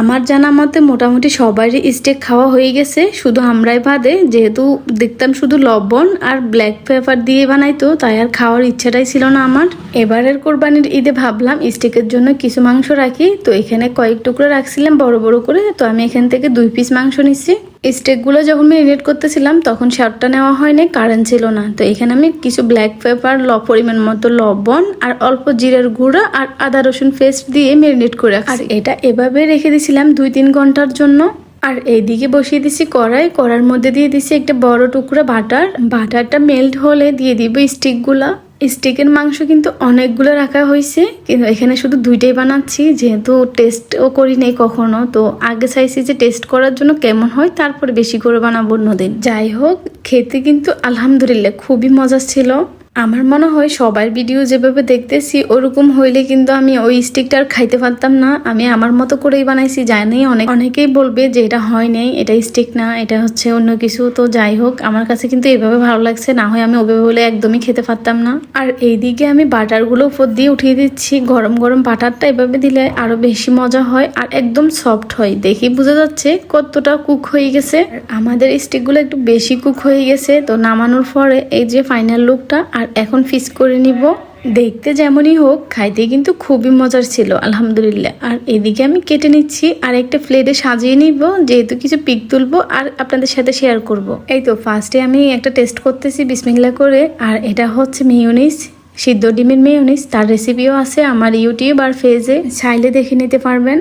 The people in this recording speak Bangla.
আমার জানা মতে মোটামুটি সবারই স্টেক খাওয়া হয়ে গেছে। শুধু আমরাই বাদে, যেহেতু দেখতাম শুধু লবণ আর ব্ল্যাক পেপার দিয়ে বানাইতো, তাই আর খাওয়ার ইচ্ছাটাই ছিল না আমার। এবারের কোরবানির ঈদে ভাবলাম স্টেকের জন্য কিছু মাংস রাখি। তো এখানে কয়েক টুকরো রাখছিলাম বড় বড় করে। তো আমি এখান থেকে দুই পিস মাংস নিচ্ছি। স্টেকগুলো যখন ম্যারিনেট করতেছিলাম, তখন শার্টটা নেওয়া হয়নি কারেন্ট ছিল না। তো এখানে আমি কিছু ব্ল্যাক পেপার ল পরিমাণ মতো লবণ, আর অল্প জিরের গুঁড়া, আর আদা, রসুন পেস্ট দিয়ে ম্যারিনেট করে আর এটা এভাবে রেখে দিয়েছিলাম দুই তিন ঘণ্টার জন্য। আর এইদিকে বসিয়ে দিছি কড়াই। কড়ার মধ্যে দিয়ে দিছি একটা বড় টুকরো বাটার। বাটারটা মেল্ট হলে দিয়ে দিব স্টিকগুলা স্টিকের মাংস কিন্তু অনেকগুলো রাখা হয়েছে, কিন্তু এখানে শুধু দুইটাই বানাচ্ছি, যেহেতু টেস্টও করি নাই কখনো। তো আগে চাইছি যে টেস্ট করার জন্য কেমন হয়, তারপর বেশি করে বানাবো অন্যদিন। যাই হোক, খেতে কিন্তু আলহামদুলিল্লাহ খুবই মজা ছিল। আমার মনে হয় সবার ভিডিও যেভাবে দেখতেছি, ওরকম হইলে কিন্তু আমি ওই স্টিকটা আর খাইতে পারতাম না। আমি আমার মতো করেই বানাইছি, জানি অনেক অনেকেই বলবে যে এটা হয় নাই, এটা স্টিক না, এটা হচ্ছে অন্য কিছু। তো যাই হোক, আমার কাছে কিন্তু এভাবে ভালো লাগছে, না হয় আমি ওভাবে হলে একদমই খেতে পারতাম না। আর এইদিকে আমি বাটারগুলো উপর দিয়ে উঠিয়ে দিচ্ছি। গরম গরম বাটারটা এভাবে দিলে আরও বেশি মজা হয় আর একদম সফট হয়। দেখি বোঝা যাচ্ছে কতটা কুক হয়ে গেছে। আমাদের স্টিকগুলো একটু বেশি কুক হয়ে গেছে, তো নামানোর পরে এই যে ফাইনাল লুকটা আর এখন ফিস করে নিব। দেখতে যেমনই হোক, খাইতে কিন্তু খুবই মজার ছিল, আলহামদুলিল্লাহ। আর এদিকে আমি কেটে নিচ্ছি আর একটা প্লেটে সাজিয়ে নিব, যেহেতু কিছু পিক তুলবো আর আপনাদের সাথে শেয়ার করব। এই তো ফার্স্টে আমি একটা টেস্ট করতেছি বিসমিল্লা করে। আর এটা হচ্ছে মিউনিস সিদ্ধ ডিমের মেয়নিস তার রেসিপিও আছে আমার ইউটিউব আর ফেজে চাইলে দেখে নিতে পারবেন।